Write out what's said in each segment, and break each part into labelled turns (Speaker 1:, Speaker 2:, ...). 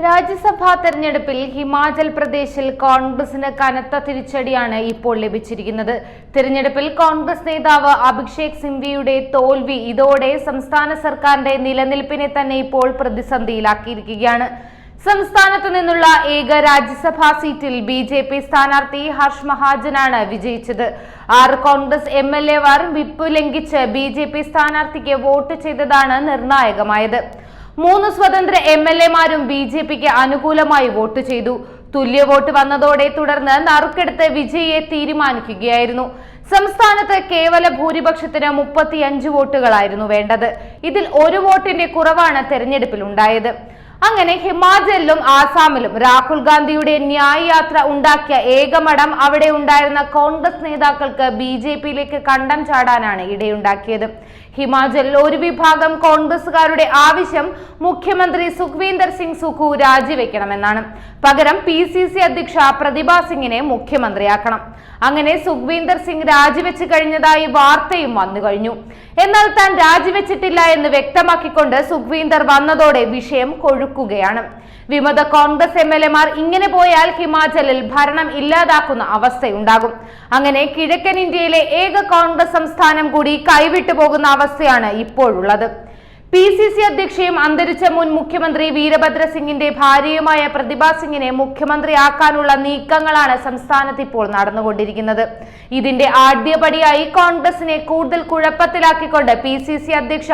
Speaker 1: രാജ്യസഭാ തെരഞ്ഞെടുപ്പിൽ ഹിമാചൽ പ്രദേശിൽ കോൺഗ്രസിന് കനത്ത തിരിച്ചടിയാണ് ഇപ്പോൾ ലഭിച്ചിരിക്കുന്നത്. തെരഞ്ഞെടുപ്പിൽ കോൺഗ്രസ് നേതാവ് അഭിഷേക് സിംഗ്വിയുടെ തോൽവി ഇതോടെ സംസ്ഥാന സർക്കാരിന്റെ നിലനിൽപ്പിനെ തന്നെ ഇപ്പോൾ പ്രതിസന്ധിയിലാക്കിയിരിക്കുകയാണ്. സംസ്ഥാനത്തു നിന്നുള്ള ഏക രാജ്യസഭാ സീറ്റിൽ ബി ജെ പി സ്ഥാനാർത്ഥി ഹർഷ് മഹാജനാണ് വിജയിച്ചത്. ആറ് കോൺഗ്രസ് എം എൽ എമാർ വിപ്പ് ലംഘിച്ച് ബി ജെ പി സ്ഥാനാർത്ഥിക്ക് വോട്ട് ചെയ്തതാണ് നിർണായകമായത്. മൂന്ന് സ്വതന്ത്ര എം എൽ എമാരും ബി ജെ പിക്ക് അനുകൂലമായി വോട്ട് ചെയ്തു. തുല്യ വോട്ട് വന്നതോടെ തുടർന്ന് നറുക്കെടുത്ത് വിജയിയെ തീരുമാനിക്കുകയായിരുന്നു. സംസ്ഥാനത്ത് കേവല ഭൂരിപക്ഷത്തിന് മുപ്പത്തിയഞ്ച് വോട്ടുകളായിരുന്നു വേണ്ടത്. ഇതിൽ ഒരു വോട്ടിന്റെ കുറവാണ് തെരഞ്ഞെടുപ്പിൽ ഉണ്ടായത് അങ്ങനെ ഹിമാചലിലും ആസാമിലും രാഹുൽ ഗാന്ധിയുടെ ന്യായ് യാത്ര ഉണ്ടാക്കിയ ഏകമഠം അവിടെ ഉണ്ടായിരുന്ന കോൺഗ്രസ് നേതാക്കൾക്ക് ബി ജെ പിയിലേക്ക് കണ്ടം ചാടാനാണ് ഇടയുണ്ടാക്കിയത്. ഹിമാചലിൽ ഒരു വിഭാഗം കോൺഗ്രസുകാരുടെ ആവശ്യം മുഖ്യമന്ത്രി സുഖ്വീന്ദർ സിംഗ് സുഖു രാജിവെക്കണമെന്നാണ്. പകരം പി സി സി അധ്യക്ഷ പ്രതിഭാ സിംഗിനെ മുഖ്യമന്ത്രിയാക്കണം. അങ്ങനെ സുഖ്വീന്ദർ സിംഗ് രാജിവെച്ച് കഴിഞ്ഞതായി വാർത്തയും വന്നു കഴിഞ്ഞു. എന്നാൽ താൻ രാജിവെച്ചിട്ടില്ല എന്ന് വ്യക്തമാക്കിക്കൊണ്ട് സുഖ്വീന്ദർ വന്നതോടെ വിഷയം കൊഴുക്കുകയാണ്. വിമത കോൺഗ്രസ് എം എൽ എമാർ ഇങ്ങനെ പോയാൽ ഹിമാചലിൽ ഭരണം ഇല്ലാതാക്കുന്ന അവസ്ഥയുണ്ടാകും. അങ്ങനെ കിഴക്കൻ ഇന്ത്യയിലെ ഏക കോൺഗ്രസ് സംസ്ഥാനം കൂടി കൈവിട്ടു പോകുന്ന അവസ്ഥയാണ് ഇപ്പോഴുള്ളത്. പി സി സി അധ്യക്ഷയും അന്തരിച്ച മുൻ മുഖ്യമന്ത്രി വീരഭദ്ര സിംഗിന്റെ ഭാര്യയുമായ പ്രതിഭ സിംഗിനെ മുഖ്യമന്ത്രിയാക്കാനുള്ള നീക്കങ്ങളാണ് സംസ്ഥാനത്ത് ഇപ്പോൾ നടന്നുകൊണ്ടിരിക്കുന്നത്. ഇതിന്റെ ആദ്യപടിയായി കോൺഗ്രസിനെ കൂടുതൽ കുഴപ്പത്തിലാക്കിക്കൊണ്ട് പി സി സി അധ്യക്ഷ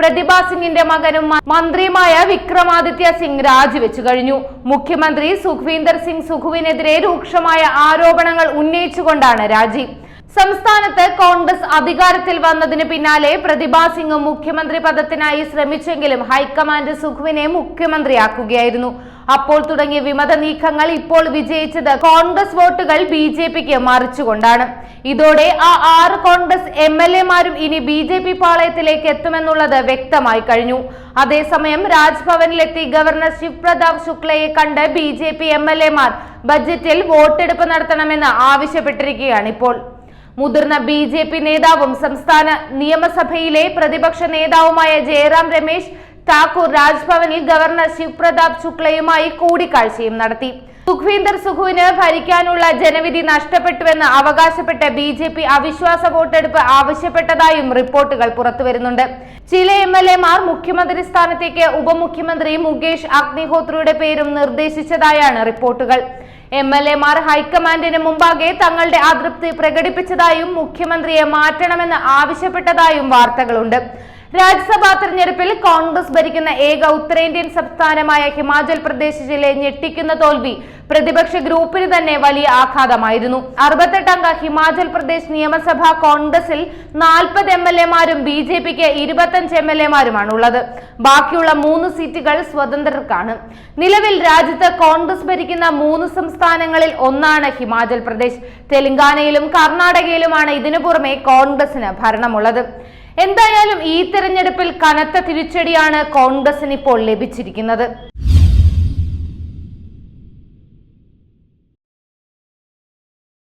Speaker 1: പ്രതിഭ സിംഗിന്റെ മകനും മന്ത്രിയുമായ വിക്രമാദിത്യ സിംഗ് രാജിവെച്ചു കഴിഞ്ഞു. മുഖ്യമന്ത്രി സുഖ്വീന്ദർ സിംഗ് സുഖുവിനെതിരെ രൂക്ഷമായ ആരോപണങ്ങൾ ഉന്നയിച്ചുകൊണ്ടാണ് രാജി. സംസ്ഥാനത്ത് കോൺഗ്രസ് അധികാരത്തിൽ വന്നതിന് പിന്നാലെ പ്രതിഭാ സിംഗ് മുഖ്യമന്ത്രി പദത്തിനായി ശ്രമിച്ചെങ്കിലും ഹൈക്കമാൻഡ് സുഖുവിനെ മുഖ്യമന്ത്രിയാക്കുകയായിരുന്നു. അപ്പോൾ തുടങ്ങിയ വിമത നീക്കങ്ങൾ ഇപ്പോൾ വിജയിച്ചത് കോൺഗ്രസ് വോട്ടുകൾ ബി ജെ പിക്ക് മറിച്ചുകൊണ്ടാണ്. ഇതോടെ ആ ആറ് കോൺഗ്രസ് എം എൽ എമാരും ഇനി ബി ജെ പി പാളയത്തിലേക്ക് എത്തുമെന്നുള്ളത് വ്യക്തമായി കഴിഞ്ഞു. അതേസമയം രാജ്ഭവനിലെത്തി ഗവർണർ ശിവ് പ്രതാപ് ശുക്ലയെ കണ്ട് B J P M L എമാർ ബജറ്റിൽ വോട്ടെടുപ്പ് നടത്തണമെന്ന് ആവശ്യപ്പെട്ടിരിക്കുകയാണ് ഇപ്പോൾ. മുതിർന്ന ബി ജെ പി നേതാവും സംസ്ഥാന നിയമസഭയിലെ പ്രതിപക്ഷ നേതാവുമായ ജയറാം രമേശ് താക്കൂർ രാജ്ഭവനിൽ ഗവർണർ ശിവപ്രതാപ് ശുക്ലയുമായി കൂടിക്കാഴ്ചയും നടത്തി. സുഖ്വീന്ദർ സുഖുവിന് ഭരിക്കാനുള്ള ജനവിധി നഷ്ടപ്പെട്ടുവെന്ന് അവകാശപ്പെട്ട് ബി ജെ പി അവിശ്വാസ വോട്ടെടുപ്പ് ആവശ്യപ്പെട്ടതായും റിപ്പോർട്ടുകൾ പുറത്തുവരുന്നുണ്ട്. ചില എം എൽ എമാർ മുഖ്യമന്ത്രി സ്ഥാനത്തേക്ക് ഉപമുഖ്യമന്ത്രി മുകേഷ് അഗ്നിഹോത്രിയുടെ പേരും നിർദ്ദേശിച്ചതായാണ് റിപ്പോർട്ടുകൾ. എം എൽ എമാർ ഹൈക്കമാൻഡിന് മുമ്പാകെ തങ്ങളുടെ അതൃപ്തി പ്രകടിപ്പിച്ചതായും മുഖ്യമന്ത്രിയെ മാറ്റണമെന്ന് ആവശ്യപ്പെട്ടതായും വാർത്തകളുണ്ട്. രാജ്യസഭാ തെരഞ്ഞെടുപ്പിൽ കോൺഗ്രസ് ഭരിക്കുന്ന ഏക ഉത്തരേന്ത്യൻ സംസ്ഥാനമായ ഹിമാചൽ പ്രദേശ് പ്രദേശിലെ ഞെട്ടിക്കുന്ന തോൽവി പ്രതിപക്ഷ ഗ്രൂപ്പിന് തന്നെ വലിയ ആഘാതമായിരുന്നു. അറുപത്തെട്ടംഗ ഹിമാചൽ പ്രദേശ് നിയമസഭാ കോൺഗ്രസിൽ നാൽപ്പത് എം എൽ എമാരും ബി ജെ പിക്ക് ഇരുപത്തഞ്ച് എം എൽ എമാരുമാണ് ഉള്ളത് ബാക്കിയുള്ള മൂന്ന് സീറ്റുകൾ സ്വതന്ത്രർക്കാണ്. നിലവിൽ രാജ്യത്ത് കോൺഗ്രസ് ഭരിക്കുന്ന മൂന്ന് സംസ്ഥാനങ്ങളിൽ ഒന്നാണ് ഹിമാചൽ പ്രദേശ്. തെലങ്കാനയിലും കർണാടകയിലുമാണ് ഇതിനു പുറമെ കോൺഗ്രസിന് ഭരണമുള്ളത്. എന്തായാലും ഈ തെരഞ്ഞെടുപ്പിൽ കനത്ത തിരിച്ചടിയാണ് കോൺഗ്രസിന് ഇപ്പോൾ ലഭിച്ചിരിക്കുന്നത്.